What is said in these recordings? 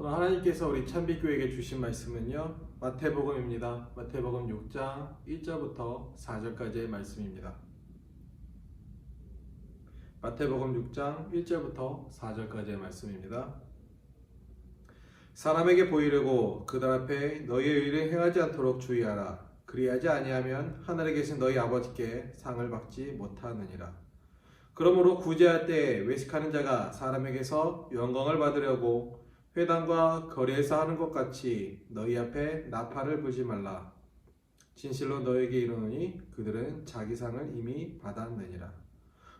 오늘 하나님께서 우리 참비교회에게 주신 말씀은요 마태복음입니다. 마태복음 6장 1절부터 4절까지의 말씀입니다. 마태복음 6장 1절부터 4절까지의 말씀입니다. 사람에게 보이려고 그들 앞에 너희의 의를 행하지 않도록 주의하라. 그리하지 아니하면 하늘에 계신 너희 아버지께 상을 받지 못하느니라. 그러므로 구제할 때 외식하는 자가 사람에게서 영광을 받으려고 회당과 거리에서 하는 것 같이 너희 앞에 나팔을 불지 말라. 진실로 너에게 이르노니 그들은 자기 상을 이미 받았느니라.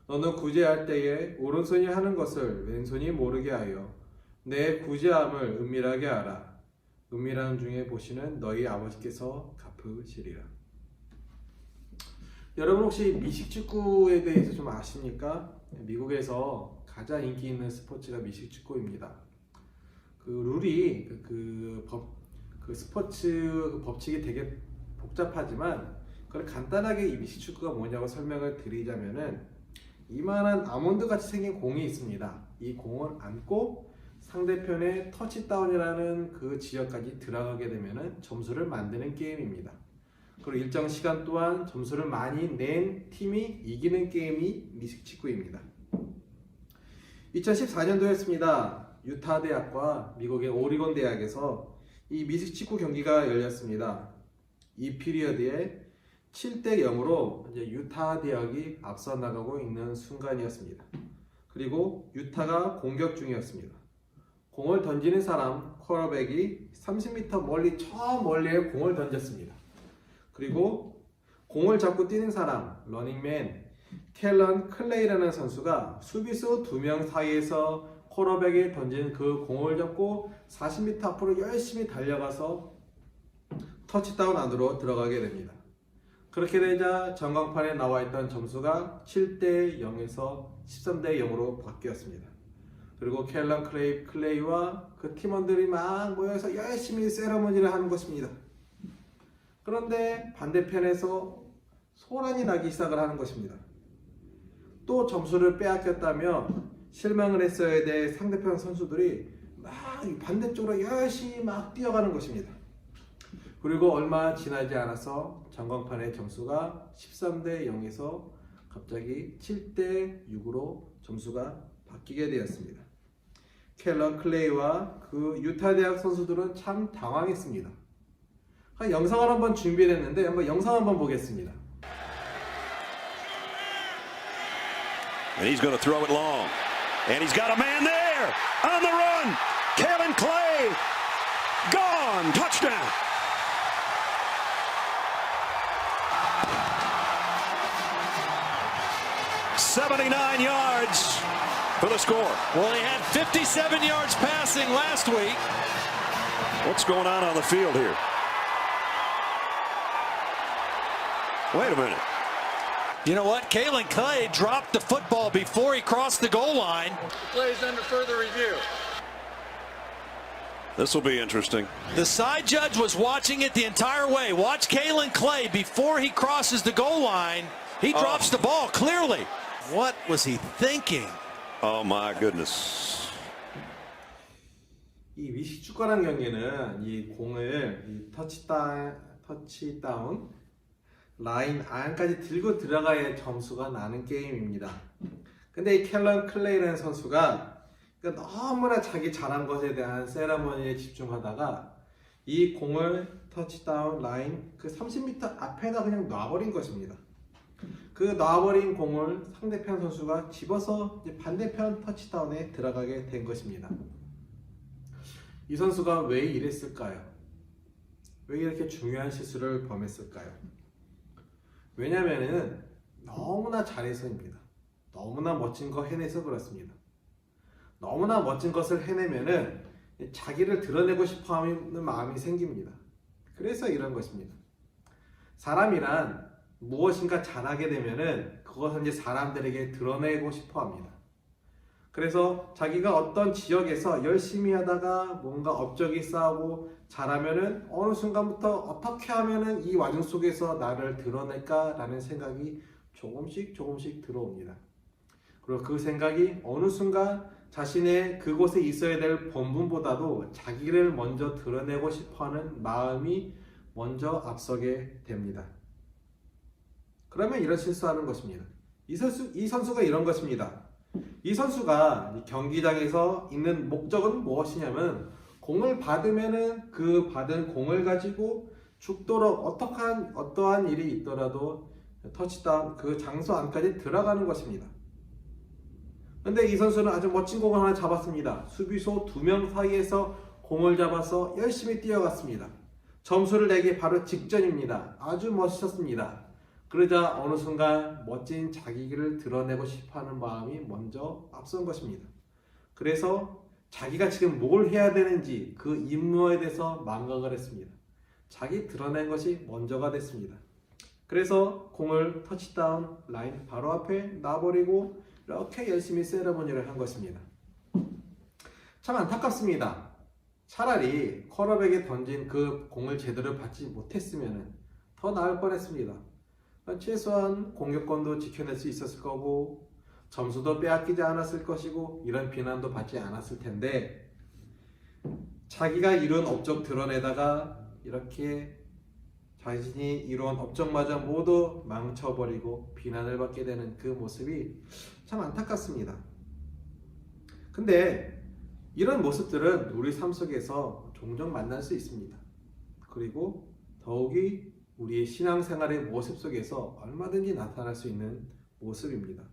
너는 구제할 때에 오른손이 하는 것을 왼손이 모르게 하여 내 구제함을 은밀하게 알아. 은밀한 중에 보시는 너희 아버지께서 갚으시리라. 여러분 혹시 미식축구에 대해서 좀 아십니까? 미국에서 가장 인기 있는 스포츠가 미식축구입니다. 그 룰이 그, 그 법, 그 스포츠 그 법칙이 되게 복잡하지만 그걸 간단하게 이 미식축구가 뭐냐고 설명을 드리자면은 이만한 아몬드 같이 생긴 공이 있습니다. 이 공을 안고 상대편의 터치다운이라는 그 지역까지 들어가게 되면은 점수를 만드는 게임입니다. 그리고 일정 시간 동안 점수를 많이 낸 팀이 이기는 게임이 미식축구입니다. 2014년도였습니다. 유타 대학과 미국의 오리곤 대학에서 이 미식축구 경기가 열렸습니다. 이 피리어드에 7대 0으로 이제 유타 대학이 앞서 나가고 있는 순간이었습니다. 그리고 유타가 공격 중이었습니다. 공을 던지는 사람 쿼러백이 30m 멀리 저 멀리에 공을 던졌습니다. 그리고 공을 잡고 뛰는 사람 러닝맨 켈런 클레이라는 선수가 수비수 두 명 사이에서 쿼러백에 던진 그 공을 잡고 40m 앞으로 열심히 달려가서 터치다운 안으로 들어가게 됩니다. 그렇게 되자 전광판에 나와 있던 점수가 7대 0에서 13대 0으로 바뀌었습니다. 그리고 켈런 클레이, 클레이와 그 팀원들이 막 모여서 열심히 세러머니를 하는 것입니다. 그런데 반대편에서 소란이 나기 시작을 하는 것입니다. 또 점수를 빼앗겼다며 실망을 했어야 될 상대편 선수들이 막 반대쪽으로 열심히 막 뛰어가는 것입니다. 그리고 얼마 지나지 않아서 전광판의 점수가 13대 0에서 갑자기 7대 6으로 점수가 바뀌게 되었습니다. 켈러 클레이와 그 유타 대학 선수들은 참 당황했습니다. 한 영상을 한번 준비했는데 한번 영상 한번 보겠습니다. And he's going to throw it long. And he's got a man there on the run. Kalen Clay. Gone. Touchdown. Seventy-nine yards for the score. Well, he had 57 yards passing last week. What's going on on the field here? Wait a minute. You know what? Kalen Clay dropped the football before he crossed the goal line. plays under further review. This will be interesting. The side judge was watching it the entire way. Watch Kalen Clay before he crosses the goal line. He drops the ball clearly. What was he thinking? Oh my goodness. 이 미식축구라는 경기는 이 공을 이 터치다운, 터치다운 라인 안까지 들고 들어가야 점수가 나는 게임입니다. 근데 이 켈런 클레이라는 선수가 그러니까 너무나 자기 잘한 것에 대한 세라머니에 집중하다가 이 공을 터치다운 라인 그 30m 앞에다 그냥 놔버린 것입니다. 그 놔버린 공을 상대편 선수가 집어서 반대편 터치다운에 들어가게 된 것입니다. 이 선수가 왜 이랬을까요? 왜 이렇게 중요한 실수를 범했을까요? 왜냐면은 너무나 잘해서입니다. 너무나 멋진 거 해내서 그렇습니다. 너무나 멋진 것을 해내면은 자기를 드러내고 싶어 하는 마음이 생깁니다. 그래서 이런 것입니다. 사람이란 무엇인가 잘하게 되면은 그것을 이제 사람들에게 드러내고 싶어 합니다. 그래서 자기가 어떤 지역에서 열심히 하다가 뭔가 업적이 쌓고 잘하면은 어느 순간부터 어떻게 하면은 이 와중 속에서 나를 드러낼까라는 생각이 조금씩 조금씩 들어옵니다. 그리고 그 생각이 어느 순간 자신의 그곳에 있어야 될 본분보다도 자기를 먼저 드러내고 싶어하는 마음이 먼저 앞서게 됩니다. 그러면 이런 실수하는 것입니다. 이 선수 이 선수가 이런 것입니다. 이 선수가 이 경기장에서 있는 목적은 무엇이냐면 공을 받으면은 그 받은 공을 가지고 죽도록 어떠한 어떠한 일이 있더라도 터치다운 그 장소 안까지 들어가는 것입니다. 근데 이 선수는 아주 멋진 공을 하나 잡았습니다. 수비수 두 명 사이에서 공을 잡아서 열심히 뛰어갔습니다. 점수를 내기 바로 직전입니다. 아주 멋있었습니다. 그러자 어느 순간 멋진 자기를 드러내고 싶어하는 마음이 먼저 앞선 것입니다. 그래서 자기가 지금 뭘 해야 되는지 그 임무에 대해서 망각을 했습니다. 자기 드러낸 것이 먼저가 됐습니다. 그래서 공을 터치다운 라인 바로 앞에 놔버리고 이렇게 열심히 세레머니를 한 것입니다. 참 안타깝습니다. 차라리 커러백에 던진 그 공을 제대로 받지 못했으면 더 나을 뻔했습니다. 최소한 공격권도 지켜낼 수 있었을 거고 점수도 빼앗기지 않았을 것이고 이런 비난도 받지 않았을 텐데 자기가 이룬 업적 드러내다가 이렇게 자신이 이룬 업적마저 모두 망쳐버리고 비난을 받게 되는 그 모습이 참 안타깝습니다. 근데 이런 모습들은 우리 삶 속에서 종종 만날 수 있습니다. 그리고 더욱이 우리의 신앙생활의 모습 속에서 얼마든지 나타날 수 있는 모습입니다.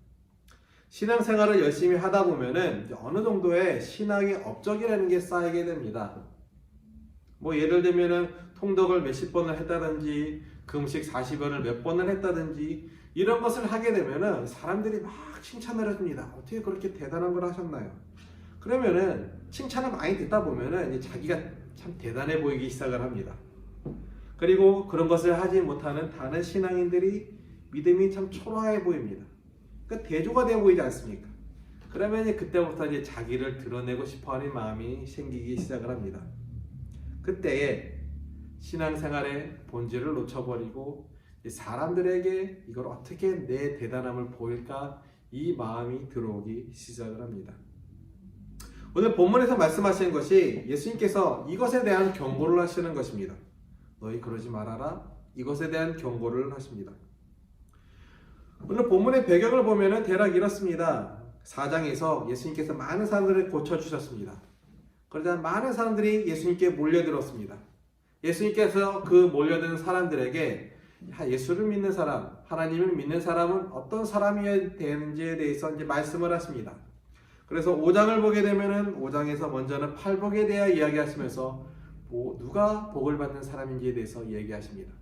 신앙생활을 열심히 하다 이제 어느 정도의 신앙의 업적이라는 게 쌓이게 됩니다. 뭐 예를 들면은 통독을 몇십 번을 했다든지 금식 40원을 몇 번을 했다든지 이런 것을 하게 되면은 사람들이 막 칭찬을 해줍니다. 어떻게 그렇게 대단한 걸 하셨나요? 그러면은 칭찬을 많이 듣다 이제 자기가 참 대단해 보이기 시작을 합니다. 그리고 그런 것을 하지 못하는 다른 신앙인들이 믿음이 참 초라해 보입니다. 그러니까 대조가 되어 보이지 않습니까? 그러면 그때부터 이제 자기를 드러내고 싶어하는 마음이 생기기 시작을 합니다. 그때에 신앙생활의 본질을 놓쳐버리고 사람들에게 이걸 어떻게 내 대단함을 보일까 이 마음이 들어오기 시작을 합니다. 오늘 본문에서 말씀하시는 것이 예수님께서 이것에 대한 경고를 하시는 것입니다. 너희 그러지 말아라. 이것에 대한 경고를 하십니다. 오늘 본문의 배경을 보면은 대략 이렇습니다. 4장에서 예수님께서 많은 사람들을 고쳐 주셨습니다. 그러자 많은 사람들이 예수님께 몰려들었습니다. 예수님께서 그 몰려드는 사람들에게 예수를 믿는 사람, 하나님을 믿는 사람은 어떤 사람이어야 되는지에 대해서 이제 말씀을 하십니다. 그래서 5장을 보게 되면은 5장에서 먼저는 팔복에 대해 이야기하시면서 뭐 누가 복을 받는 사람인지에 대해서 얘기하십니다.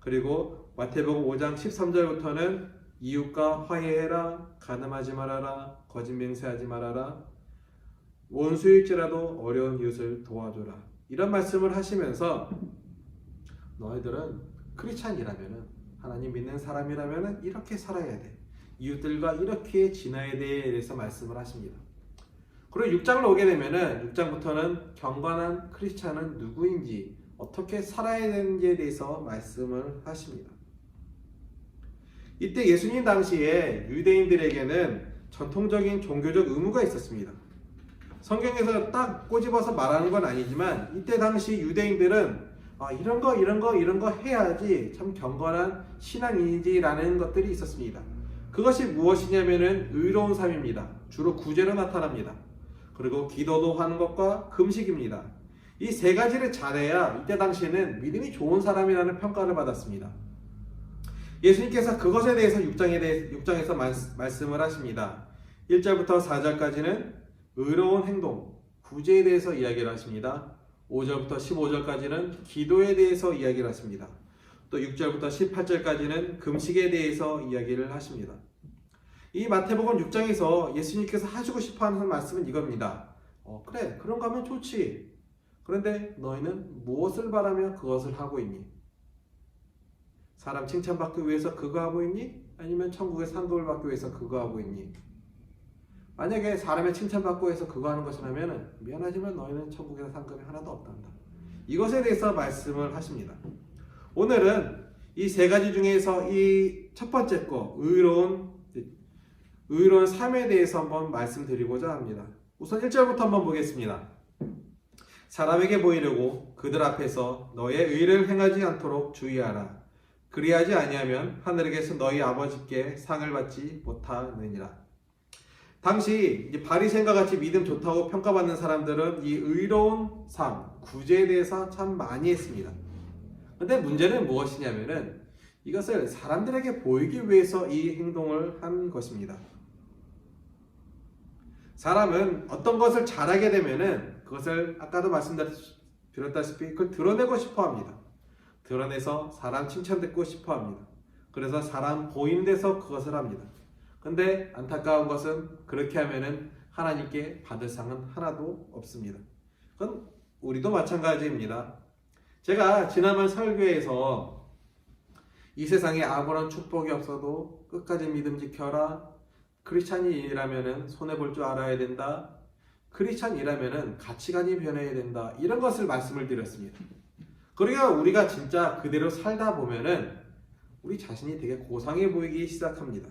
그리고 마태복음 5장 13절부터는 이웃과 화해해라, 가늠하지 말아라, 거짓 맹세하지 말아라, 원수일지라도 어려운 이웃을 도와줘라. 이런 말씀을 하시면서 너희들은 크리스찬이라면은 하나님 믿는 사람이라면은 이렇게 살아야 돼. 이웃들과 이렇게 지나야 돼에 대해서 말씀을 하십니다. 그리고 6장을 오게 되면은 6장부터는 경건한 크리스찬은 누구인지 어떻게 살아야 되는지에 대해서 말씀을 하십니다. 이때 예수님 당시에 유대인들에게는 전통적인 종교적 의무가 있었습니다. 성경에서 딱 꼬집어서 말하는 건 아니지만 이때 당시 유대인들은 아, 이런 거 이런 거 이런 거 해야지 참 경건한 신앙인이지라는 것들이 있었습니다. 그것이 무엇이냐면은 의로운 삶입니다. 주로 구제로 나타납니다. 그리고 기도도 하는 것과 금식입니다. 이 세 가지를 잘해야 이때 당시에는 믿음이 좋은 사람이라는 평가를 받았습니다. 예수님께서 그것에 대해서 6장에 대해 6장에서 말씀을 하십니다. 1절부터 4절까지는 의로운 행동, 구제에 대해서 이야기를 하십니다. 5절부터 15절까지는 기도에 대해서 이야기를 하십니다. 또 6절부터 18절까지는 금식에 대해서 이야기를 하십니다. 이 마태복음 6장에서 예수님께서 하시고 싶어 하는 말씀은 이겁니다. 어, 그래, 그런 거 하면 좋지. 그런데 너희는 무엇을 바라며 그것을 하고 있니? 사람 칭찬받기 위해서 그거 하고 있니? 아니면 천국의 상급을 받기 위해서 그거 하고 있니? 만약에 사람의 칭찬받고 해서 그거 하는 것이라면 미안하지만 너희는 천국에서 상급이 하나도 없단다. 이것에 대해서 말씀을 하십니다. 오늘은 이 세 가지 중에서 이 첫 번째 거 의로운 의로운 삶에 대해서 한번 말씀드리고자 합니다. 우선 1절부터 한번 보겠습니다. 사람에게 보이려고 그들 앞에서 너의 의를 행하지 않도록 주의하라. 그리하지 아니하면 하늘에게서 너희 아버지께 상을 받지 못하느니라. 당시 바리새인과 같이 믿음 좋다고 평가받는 사람들은 이 의로운 삶, 구제에 대해서 참 많이 했습니다. 근데 문제는 무엇이냐면은 이것을 사람들에게 보이기 위해서 이 행동을 한 것입니다. 사람은 어떤 것을 잘하게 되면은 그것을 아까도 말씀드렸다시피 그걸 드러내고 싶어 합니다. 드러내서 사람 칭찬 듣고 싶어 합니다. 그래서 사람 데서 그것을 합니다. 근데 안타까운 것은 그렇게 하면은 하나님께 받을 상은 하나도 없습니다. 그건 우리도 마찬가지입니다. 제가 지난번 설교에서 이 세상에 아무런 축복이 없어도 끝까지 믿음 지켜라. 크리스찬이라면은 손해 볼 줄 알아야 된다. 크리스찬이라면은 가치관이 변해야 된다. 이런 것을 말씀을 드렸습니다. 그러니까 우리가 진짜 그대로 살다 보면은 우리 자신이 되게 고상해 보이기 시작합니다.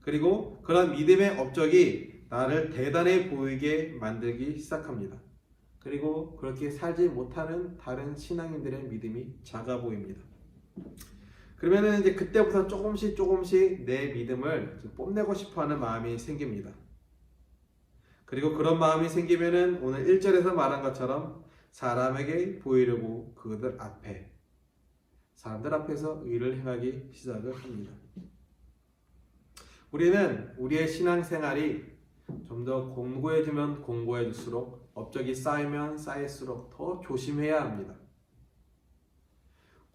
그리고 그런 믿음의 업적이 나를 대단해 보이게 만들기 시작합니다. 그리고 그렇게 살지 못하는 다른 신앙인들의 믿음이 작아 보입니다. 그러면은 이제 그때부터 조금씩 조금씩 내 믿음을 뽐내고 싶어 하는 마음이 생깁니다. 그리고 그런 마음이 생기면은 오늘 1절에서 말한 것처럼 사람에게 보이려고 그들 앞에 사람들 앞에서 의를 행하기 시작을 합니다. 우리는 우리의 신앙생활이 좀 더 공고해지면 공고해질수록 업적이 쌓이면 쌓일수록 더 조심해야 합니다.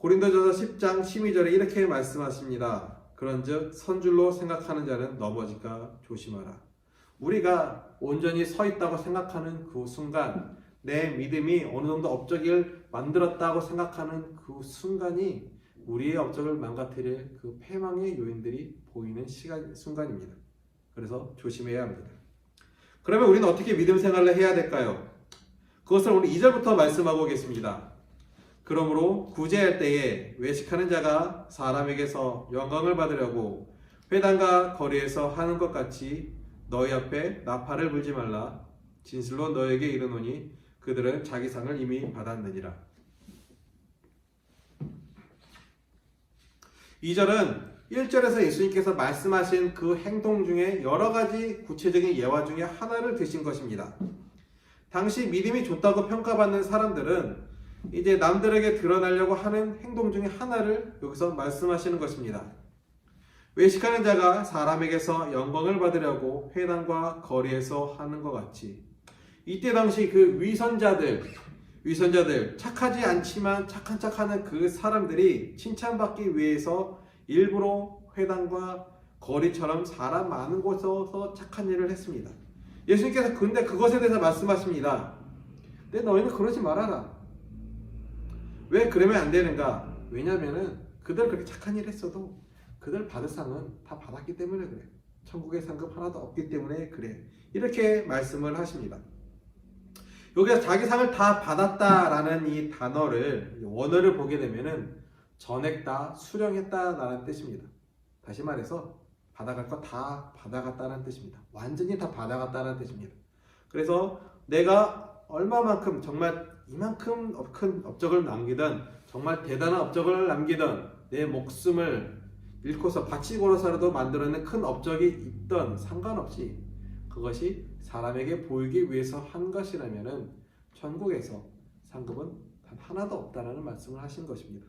고린도전서 10장 12절에 이렇게 말씀하십니다. 그런즉 선줄로 생각하는 자는 넘어질까 조심하라. 우리가 온전히 서 있다고 생각하는 그 순간 내 믿음이 어느 정도 업적을 만들었다고 생각하는 그 순간이 우리의 업적을 망가뜨릴 그 패망의 요인들이 보이는 시간 순간입니다. 그래서 조심해야 합니다. 그러면 우리는 어떻게 믿음 생활을 해야 될까요? 그것을 오늘 2절부터 말씀하고 계십니다. 그러므로 구제할 때에 외식하는 자가 사람에게서 영광을 받으려고 회당과 거리에서 하는 것 같이 너희 앞에 나팔을 불지 말라. 진실로 너에게 이르노니 그들은 자기 상을 이미 받았느니라. 2절은 1절에서 예수님께서 말씀하신 그 행동 중에 여러 가지 구체적인 예화 중에 하나를 드신 것입니다. 당시 믿음이 좋다고 평가받는 사람들은 이제 남들에게 드러나려고 하는 행동 중에 하나를 여기서 말씀하시는 것입니다. 외식하는 자가 사람에게서 영광을 받으려고 회당과 거리에서 하는 것 같이 이때 당시 그 위선자들 위선자들 착하지 않지만 착한 척하는 그 사람들이 칭찬받기 위해서 일부러 회당과 거리처럼 사람 많은 곳에서 착한 일을 했습니다. 예수님께서 근데 그것에 대해서 말씀하십니다. 근데 너희는 그러지 말아라. 왜 그러면 안 되는가? 왜냐면은 그들 그렇게 착한 일 했어도 그들 받을 상은 다 받았기 때문에 그래. 천국의 상급 하나도 없기 때문에 그래. 이렇게 말씀을 하십니다. 여기서 자기 상을 다 받았다라는 이 단어를 원어를 보게 되면은 전했다, 수령했다라는 뜻입니다. 다시 말해서 받아갈 거 다 받아갔다는 뜻입니다. 완전히 다 받아갔다는 뜻입니다. 그래서 내가 얼마만큼 정말 이만큼 큰 업적을 남기든 정말 대단한 업적을 남기든 내 목숨을 잃고서 바치고로서라도 만들어낸 큰 업적이 있던 상관없이 그것이 사람에게 보이기 위해서 한 것이라면은 천국에서 상급은 단 하나도 없다라는 말씀을 하신 것입니다.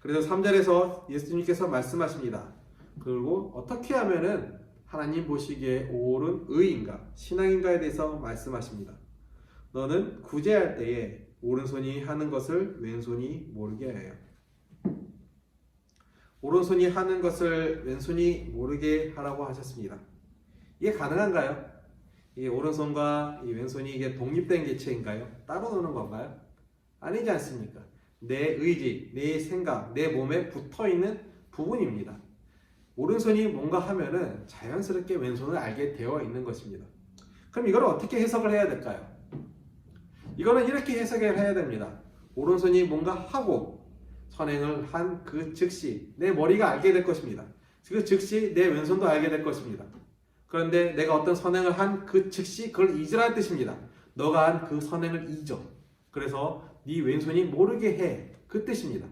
그래서 3절에서 예수님께서 말씀하십니다. 그리고 어떻게 하면은 하나님 보시기에 옳은 의인가, 신앙인가에 대해서 말씀하십니다. 너는 구제할 때에 오른손이 하는 것을 왼손이 모르게 하여. 오른손이 하는 것을 왼손이 모르게 하라고 하셨습니다. 이게 가능한가요? 이 오른손과 이 왼손이 이게 독립된 개체인가요? 따로 노는 건가요? 아니지 않습니까? 내 의지, 내 생각, 내 몸에 붙어 있는 부분입니다. 오른손이 뭔가 하면은 자연스럽게 왼손을 알게 되어 있는 것입니다. 그럼 이걸 어떻게 해석을 해야 될까요? 이거는 이렇게 해석을 해야 됩니다. 오른손이 뭔가 하고 선행을 한 그 즉시 내 머리가 알게 될 것입니다. 그 즉시 내 왼손도 알게 될 것입니다. 그런데 내가 어떤 선행을 한 그 즉시 그걸 잊으라는 뜻입니다. 너가 한 그 선행을 잊어. 그래서 네 왼손이 모르게 해. 그 뜻입니다.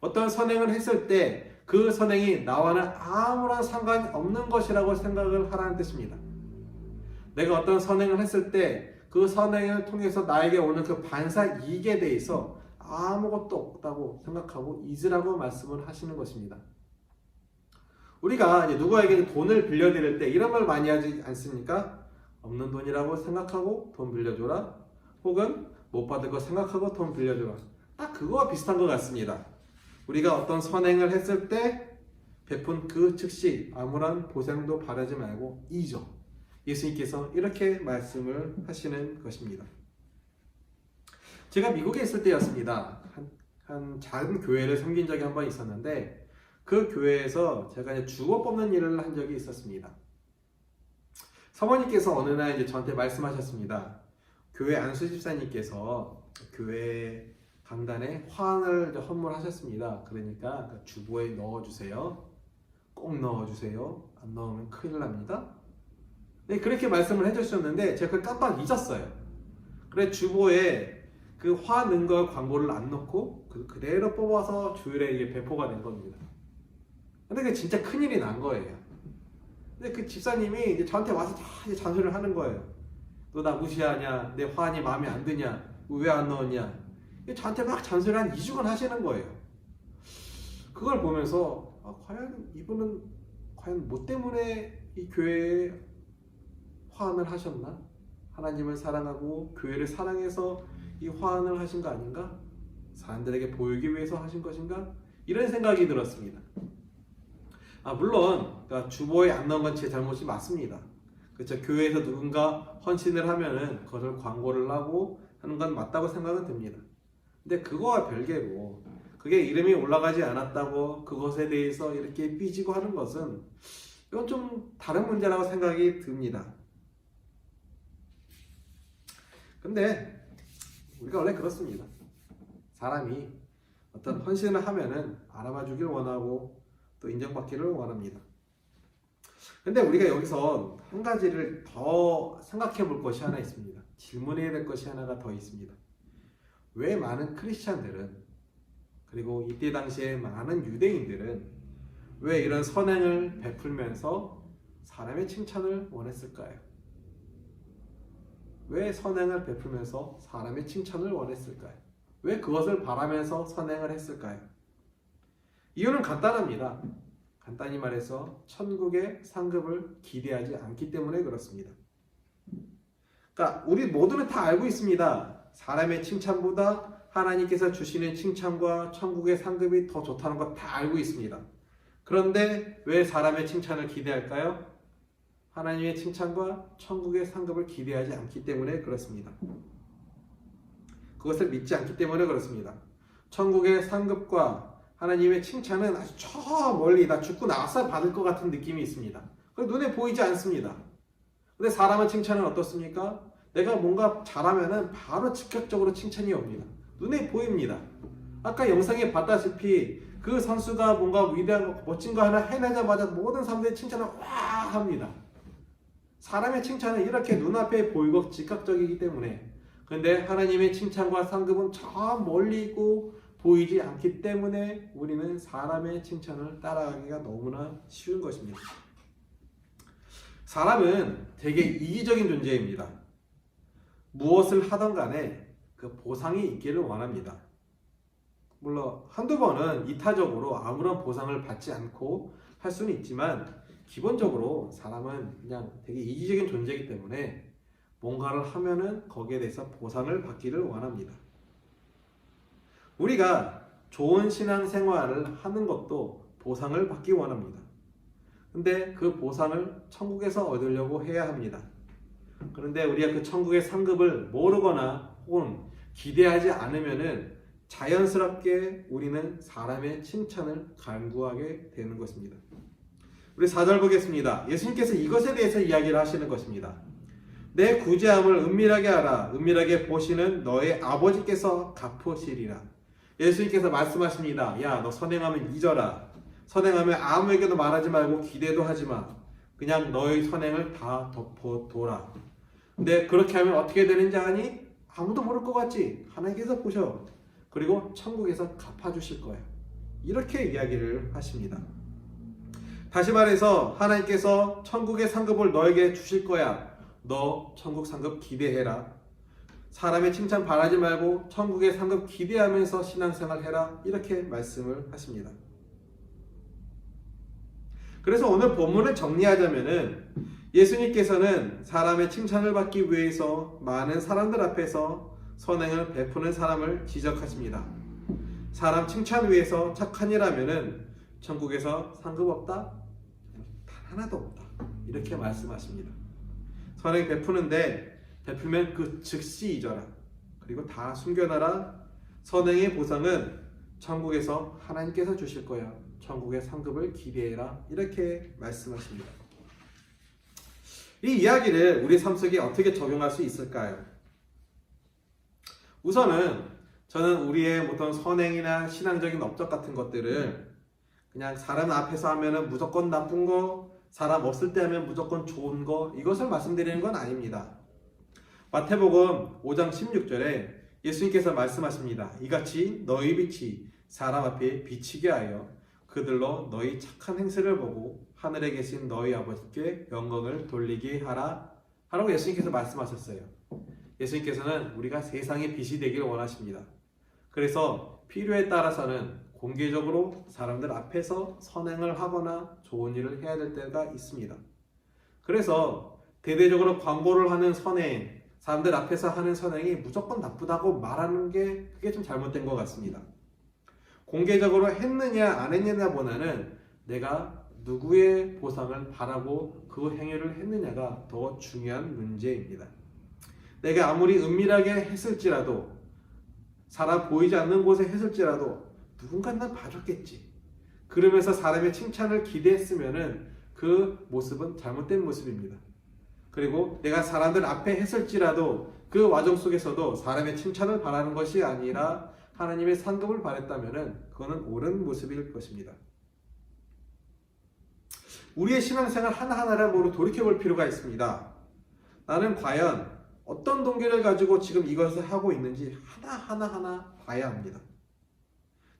어떤 선행을 했을 때 그 선행이 나와는 아무런 상관이 없는 것이라고 생각을 하라는 뜻입니다. 내가 어떤 선행을 했을 때 그 선행을 통해서 나에게 오는 그 반사 이익에 대해서 아무것도 없다고 생각하고 잊으라고 말씀을 하시는 것입니다. 우리가 누구에게 돈을 빌려드릴 때 이런 말 많이 하지 않습니까? 없는 돈이라고 생각하고 돈 빌려줘라. 혹은 못 받을 거 생각하고 돈 빌려줘라. 딱 그거와 비슷한 것 같습니다. 우리가 어떤 선행을 했을 때 베푼 그 즉시 아무런 보상도 바라지 말고 잊어. 예수님께서 이렇게 말씀을 하시는 것입니다. 제가 미국에 있을 때였습니다. 한, 한 작은 교회를 섬긴 적이 한 번 있었는데 그 교회에서 제가 이제 주거 뽑는 일을 한 적이 있었습니다. 사모님께서 어느 날 이제 저한테 말씀하셨습니다. 교회 안수 집사님께서 교회 강단에 이제 헌물하셨습니다. 그러니까 그 주보에 넣어주세요. 꼭 넣어주세요. 안 넣으면 큰일 납니다. 네, 그렇게 말씀을 해주셨는데 제가 그걸 깜빡 잊었어요. 그래 주보에 그화 넣은 거 광고를 안 넣고 그 그대로 뽑아서 주일에 이게 배포가 된 겁니다. 근데 그게 진짜 큰일이 난 거예요. 근데 그 집사님이 이제 저한테 와서 다 이제 잔소리를 하는 거예요. 너 나 무시하냐? 내 화환이 마음에 안 드냐? 왜 안 넣었냐? 저한테 막 잔소리 한 2주간 하시는 거예요. 그걸 보면서 아, 과연 이분은 과연 뭐 때문에 이 교회에 화환을 하셨나? 하나님을 사랑하고 교회를 사랑해서 이 화환을 하신 거 아닌가? 사람들에게 보이기 위해서 하신 것인가? 이런 생각이 들었습니다. 아 물론 그러니까 주보에 안 넣은 건제 잘못이 맞습니다. 그렇죠. 교회에서 누군가 헌신을 하면은 그것을 광고를 하고 하는 건 맞다고 생각은 듭니다. 근데 그거와 별개로 그게 이름이 올라가지 않았다고 그것에 대해서 이렇게 삐지고 하는 것은 이건 좀 다른 문제라고 생각이 듭니다. 근데 우리가 원래 그렇습니다. 사람이 어떤 헌신을 하면은 알아봐 주길 원하고 또 인정받기를 원합니다. 근데 우리가 여기서 한 가지를 더 생각해 볼 것이 하나 있습니다. 질문해야 될 것이 하나가 더 있습니다. 왜 많은 크리스찬들은 그리고 이때 당시에 많은 유대인들은 왜 이런 선행을 베풀면서 사람의 칭찬을 원했을까요? 왜 선행을 베풀면서 사람의 칭찬을 원했을까요? 왜 그것을 바라면서 선행을 했을까요? 이유는 간단합니다. 간단히 말해서 천국의 상급을 기대하지 않기 때문에 그렇습니다. 그러니까 우리 모두는 다 알고 있습니다. 사람의 칭찬보다 하나님께서 주시는 칭찬과 천국의 상급이 더 좋다는 거다 알고 있습니다. 그런데 왜 사람의 칭찬을 기대할까요? 하나님의 칭찬과 천국의 상급을 기대하지 않기 때문에 그렇습니다. 그것을 믿지 않기 때문에 그렇습니다. 천국의 상급과 하나님의 칭찬은 아주 저 멀리 나 죽고 나서 받을 것 같은 느낌이 있습니다. 그 눈에 보이지 않습니다. 근데 사람의 칭찬은 어떻습니까? 내가 뭔가 잘하면은 바로 즉각적으로 칭찬이 옵니다. 눈에 보입니다. 아까 영상에 봤다시피 그 선수가 뭔가 위대한 거, 멋진 거 하나 해내자마자 모든 사람들이 칭찬을 와 합니다. 사람의 칭찬은 이렇게 눈앞에 보이고 즉각적이기 때문에 근데 하나님의 칭찬과 상급은 저 멀리 있고 보이지 않기 때문에 우리는 사람의 칭찬을 따라가기가 너무나 쉬운 것입니다. 사람은 되게 이기적인 존재입니다. 무엇을 하던 간에 그 보상이 있기를 원합니다. 물론 한두 번은 이타적으로 아무런 보상을 받지 않고 할 수는 있지만 기본적으로 사람은 그냥 되게 이기적인 존재이기 때문에 뭔가를 하면은 거기에 대해서 보상을 받기를 원합니다. 우리가 좋은 신앙 생활을 하는 것도 보상을 받기 원합니다. 근데 그 보상을 천국에서 얻으려고 해야 합니다. 그런데 우리가 그 천국의 상급을 모르거나 혹은 기대하지 않으면은 자연스럽게 우리는 사람의 칭찬을 간구하게 되는 것입니다. 우리 4절 보겠습니다. 예수님께서 이것에 대해서 이야기를 하시는 것입니다. 내 구제함을 은밀하게 하라. 은밀하게 보시는 너의 아버지께서 갚으시리라. 예수님께서 말씀하십니다. 야, 너 선행하면 잊어라. 선행하면 아무에게도 말하지 말고 기대도 하지 마. 그냥 너의 선행을 다 덮어둬라. 근데 그렇게 하면 어떻게 되는지 아니? 아무도 모를 것 같지? 하나님께서 보셔. 그리고 천국에서 갚아주실 거야. 이렇게 이야기를 하십니다. 다시 말해서 하나님께서 천국의 상급을 너에게 주실 거야. 너 천국 상급 기대해라. 사람의 칭찬 바라지 말고 천국의 상급 기대하면서 신앙생활 해라. 이렇게 말씀을 하십니다. 그래서 오늘 본문을 정리하자면은 예수님께서는 사람의 칭찬을 받기 위해서 많은 사람들 앞에서 선행을 베푸는 사람을 지적하십니다. 사람 칭찬 위해서 착한 일 하면은 천국에서 상급 없다? 단 하나도 없다. 이렇게 말씀하십니다. 선행 베푸는데 베풀면 그 즉시 잊어라. 그리고 다 숨겨놔라. 선행의 보상은 천국에서 하나님께서 주실 거야. 천국의 상급을 기대해라. 이렇게 말씀하십니다. 이 이야기를 우리 삶 속에 어떻게 적용할 수 있을까요? 우선은 저는 우리의 어떤 선행이나 신앙적인 업적 같은 것들을 그냥 사람 앞에서 하면은 무조건 나쁜 거, 사람 없을 때 하면 무조건 좋은 거, 이것을 말씀드리는 건 아닙니다. 마태복음 5장 16절에 예수님께서 말씀하십니다. 이같이 너희 빛이 사람 앞에 비치게 하여 그들로 너희 착한 행실을 보고 하늘에 계신 너희 아버지께 영광을 돌리게 하라 하라고 예수님께서 말씀하셨어요. 예수님께서는 우리가 세상의 빛이 되길 원하십니다. 그래서 필요에 따라서는 공개적으로 사람들 앞에서 선행을 하거나 좋은 일을 해야 될 때가 있습니다. 그래서 대대적으로 광고를 하는 선행, 사람들 앞에서 하는 선행이 무조건 나쁘다고 말하는 게 그게 좀 잘못된 것 같습니다. 공개적으로 했느냐 안 했느냐보다는 내가 누구의 보상을 바라고 그 행위를 했느냐가 더 중요한 문제입니다. 내가 아무리 은밀하게 했을지라도 사람 보이지 않는 곳에 했을지라도 누군가 난 봐줬겠지. 그러면서 사람의 칭찬을 기대했으면은 그 모습은 잘못된 모습입니다. 그리고 내가 사람들 앞에 했을지라도 그 와정 속에서도 사람의 칭찬을 바라는 것이 아니라 하나님의 상급을 바랬다면은 그거는 옳은 모습일 것입니다. 우리의 신앙생활 하나하나를 모두 돌이켜볼 필요가 있습니다. 나는 과연 어떤 동기를 가지고 지금 이것을 하고 있는지 하나하나 하나 봐야 합니다.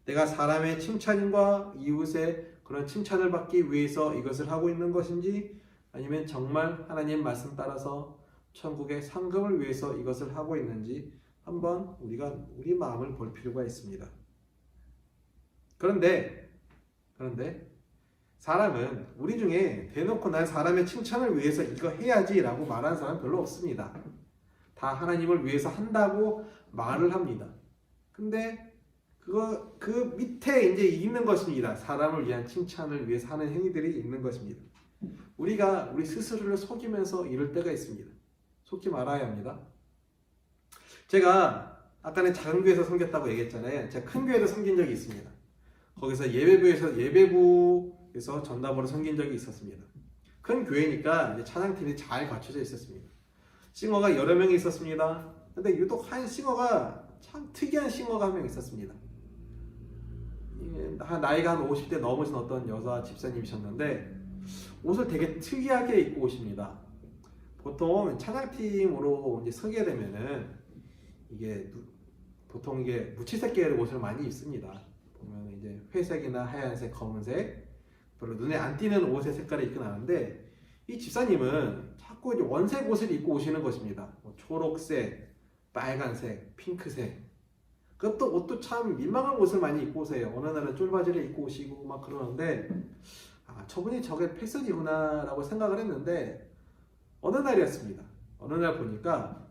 내가 사람의 칭찬과 이웃의 그런 칭찬을 받기 위해서 이것을 하고 있는 것인지 아니면 정말 하나님 말씀 따라서 천국의 상급을 위해서 이것을 하고 있는지 한번 우리가 우리 마음을 볼 필요가 있습니다. 그런데 그런데 사람은 우리 중에 대놓고 난 사람의 칭찬을 위해서 이거 해야지라고 말하는 사람 별로 없습니다. 다 하나님을 위해서 한다고 말을 합니다. 근데 그거 그 밑에 이제 있는 것입니다. 사람을 위한 칭찬을 위해서 하는 행위들이 있는 것입니다. 우리가 우리 스스로를 속이면서 이럴 때가 있습니다. 속지 말아야 합니다. 제가 아까는 작은 교회에서 섬겼다고 얘기했잖아요. 제가 큰 교회도 섬긴 적이 있습니다. 거기서 예배부에서 예배부에서 전담으로 섬긴 적이 있었습니다. 큰 교회니까 이제 찬양팀이 잘 갖춰져 있었습니다. 싱어가 여러 명이 있었습니다. 근데 유독 한 싱어가 참 특이한 싱어가 한 명 있었습니다. 나이가 한 50대 넘으신 어떤 여자 집사님이셨는데 옷을 되게 특이하게 입고 오십니다. 보통 찬양팀으로 이제 서게 되면은 이게 누- 보통 이게 무채색 계열 옷을 많이 입습니다. 보면 이제 회색이나 하얀색, 검은색 별로 눈에 안 띄는 옷의 색깔을 입고 나는데 이 집사님은 자꾸 이제 원색 옷을 입고 오시는 것입니다. 뭐 초록색, 빨간색, 핑크색. 그것도 옷도 참 민망한 옷을 많이 입고 오세요. 어느 날은 쫄바지를 입고 오시고 막 그러는데 아 저분이 저게 패션이구나라고 생각을 했는데 어느 날이었습니다. 어느 날 보니까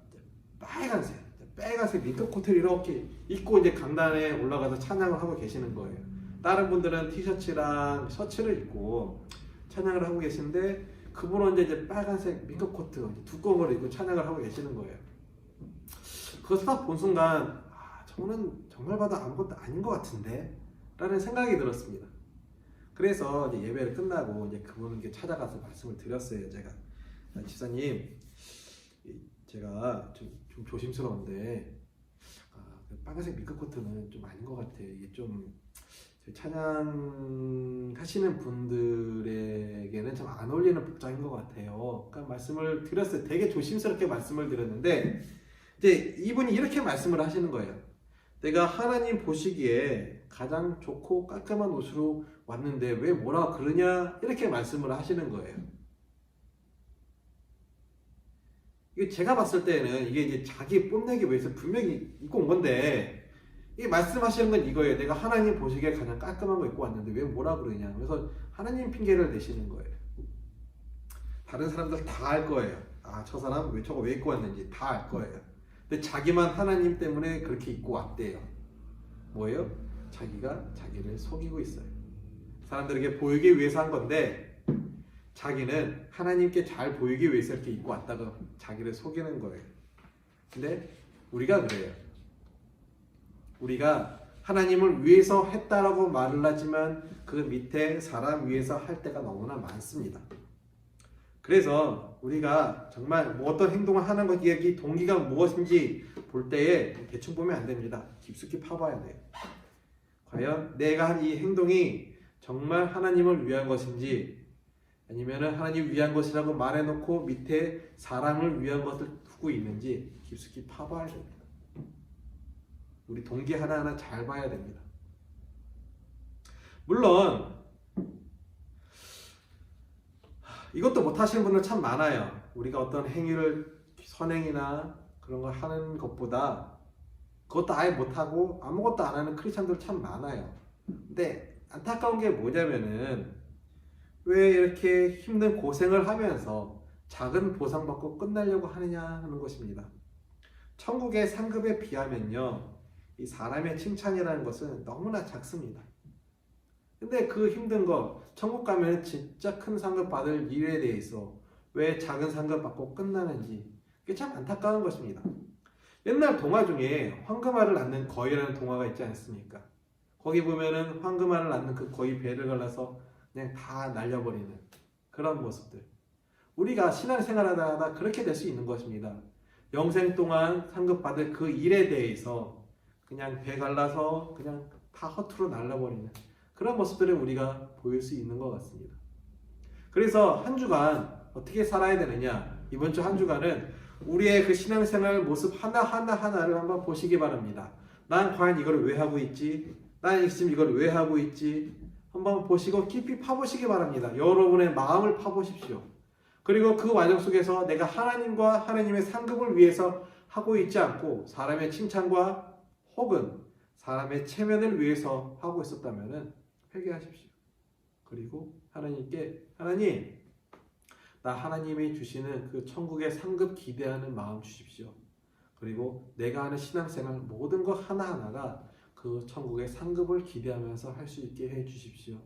빨간색, 빨간색 민트 코트를 이렇게 입고 이제 강단에 올라가서 찬양을 하고 계시는 거예요. 다른 분들은 티셔츠랑 셔츠를 입고 찬양을 하고 계신데 그분은 이제 빨간색 민트 코트 두꺼운 걸 입고 찬양을 하고 계시는 거예요. 그것을 딱 본 순간 아, 저는 정말 봐도 아무것도 아닌 것 같은데 라는 생각이 들었습니다. 그래서 이제 예배를 끝나고 이제 그분께 찾아가서 말씀을 드렸어요. 제가 아, 집사님, 이- 제가 좀, 좀 조심스러운데 아, 그 빨간색 밀크 코트는 좀 아닌 것 같아. 이게 좀 저희 찬양 하시는 분들에게는 좀안 어울리는 복장인 것 같아요. 그러니까 말씀을 드렸어요. 되게 조심스럽게 말씀을 드렸는데 이제 이분이 이렇게 말씀을 하시는 거예요. 내가 하나님 보시기에 가장 좋고 깔끔한 옷으로 왔는데 왜 뭐라 그러냐 이렇게 말씀을 하시는 거예요. 이게 제가 봤을 때는 이게 이제 자기 뽐내기 위해서 분명히 입고 온 건데 이 말씀하시는 건 이거예요. 내가 하나님 보시기에 가장 깔끔한 거 입고 왔는데 왜 뭐라 그러냐. 그래서 하나님 핑계를 대시는 거예요. 다른 사람들 다 알 거예요. 아, 저 사람 왜 저거 왜 입고 왔는지 다 알 거예요. 근데 자기만 하나님 때문에 그렇게 입고 왔대요. 뭐예요? 자기가 자기를 속이고 있어요. 사람들에게 보이기 위해서 한 건데 자기는 하나님께 잘 보이기 위해서 이렇게 입고 왔다고 자기를 속이는 거예요. 근데 우리가 그래요. 우리가 하나님을 위해서 했다라고 말을 하지만 그 밑에 사람 위해서 할 때가 너무나 많습니다. 그래서 우리가 정말 뭐 어떤 행동을 하는 것 이야기 동기가 무엇인지 볼 때에 대충 보면 안 됩니다. 깊숙이 파봐야 돼요. 과연 내가 한 이 행동이 정말 하나님을 위한 것인지 아니면은 하나님 위한 것이라고 말해놓고 밑에 사람을 위한 것을 두고 있는지 깊숙이 파봐야 됩니다. 우리 동기 하나하나 잘 봐야 됩니다. 물론 이것도 못하시는 분들 참 많아요. 우리가 어떤 행위를 선행이나 그런 걸 하는 것보다 그것도 아예 못하고 아무것도 안 하는 크리스천들 참 많아요. 근데 안타까운 게 뭐냐면은 왜 이렇게 힘든 고생을 하면서 작은 보상받고 끝내려고 하느냐 하는 것입니다. 천국의 상급에 비하면요, 이 사람의 칭찬이라는 것은 너무나 작습니다. 근데 그 힘든 거, 천국 가면 진짜 큰 상급 받을 일에 대해서 왜 작은 상급 받고 끝나는지, 그게 참 안타까운 것입니다. 옛날 동화 중에 황금알을 낳는 거위라는 동화가 있지 않습니까? 거기 보면은 황금알을 낳는 그 거위 배를 갈라서 그냥 다 날려버리는 그런 모습들. 우리가 신앙생활하다 하다 그렇게 될 수 있는 것입니다. 영생 동안 상급받을 그 일에 대해서 그냥 배 갈라서 그냥 다 허투루 날려버리는 그런 모습들을 우리가 보일 수 있는 것 같습니다. 그래서 한 주간 어떻게 살아야 되느냐? 이번 주 한 주간은 우리의 그 신앙생활 모습 하나하나 하나를 한번 보시기 바랍니다. 난 과연 이걸 왜 하고 있지? 난 지금 이걸 왜 하고 있지? 한번 보시고 깊이 파보시기 바랍니다. 여러분의 마음을 파보십시오. 그리고 그 과정 속에서 내가 하나님과 하나님의 상급을 위해서 하고 있지 않고 사람의 칭찬과 혹은 사람의 체면을 위해서 하고 있었다면 회개하십시오. 그리고 하나님께 하나님 나 하나님이 주시는 그 천국의 상급 기대하는 마음 주십시오. 그리고 내가 하는 신앙생활 모든 것 하나하나가 그 천국의 상급을 기대하면서 할 수 있게 해 주십시오.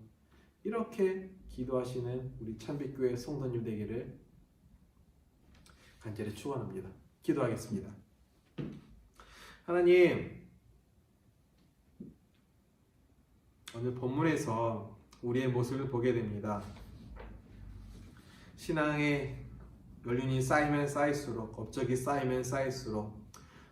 이렇게 기도하시는 우리 참빛교회 성도님 되기를 간절히 축원합니다. 기도하겠습니다. 하나님 오늘 본문에서 우리의 모습을 보게 됩니다. 신앙의 연륜이 쌓이면 쌓일수록 업적이 쌓이면 쌓일수록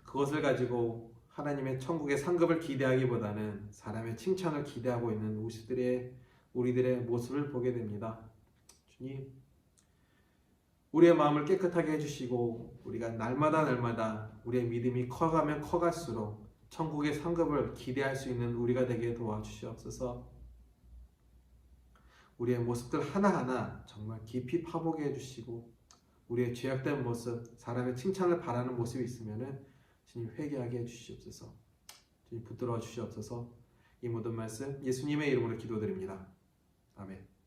그것을 가지고 하나님의 천국의 상급을 기대하기보다는 사람의 칭찬을 기대하고 있는 우리들의 우리들의 모습을 보게 됩니다. 주님, 우리의 마음을 깨끗하게 해주시고 우리가 날마다 날마다 우리의 믿음이 커가면 커갈수록 천국의 상급을 기대할 수 있는 우리가 되게 도와주시옵소서. 우리의 모습들 하나하나 정말 깊이 파보게 해주시고 우리의 죄악된 모습, 사람의 칭찬을 바라는 모습이 있으면은 주님 회개하게 해주시옵소서. 주님 붙들어 주시옵소서. 이 모든 말씀 예수님의 이름으로 기도드립니다. 아멘.